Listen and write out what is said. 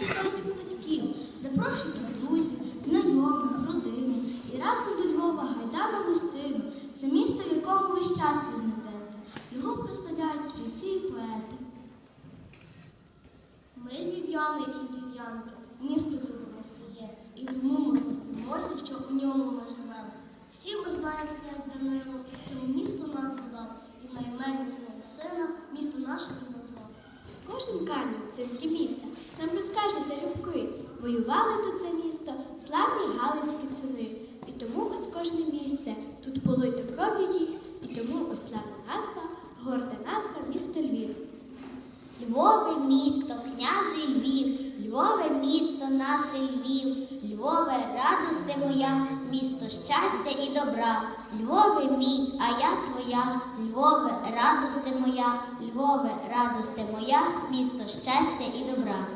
їх просить батьків, запрошують друзів, знайомих, родини. І разом до Львова гайда гостину. Це місто, в якому ви щастя знайдете. Його представляють співці і поети. Ми львів'яни і львів'янки, місто любимо своє. І тому ми гордимося, що у ньому ми живемо. Всі ви знаєте, я з Данилом, цьому місто нас дав, і на імені свого сина місто наше назвав. Кожен камінь це для міста. Нам без Воювали тут це місто славні галицькі сини. І тому ось кожне місце тут полито кров'ю їх, і тому ось славна назва, горда назва місто Львів. Львове місто, княжий Львів, Львове місто, наше Львів, Львове, радости моя, місто щастя і добра. Львове мій, а я твоя, Львове, радости моя, Львове, радости моя, місто щастя і добра.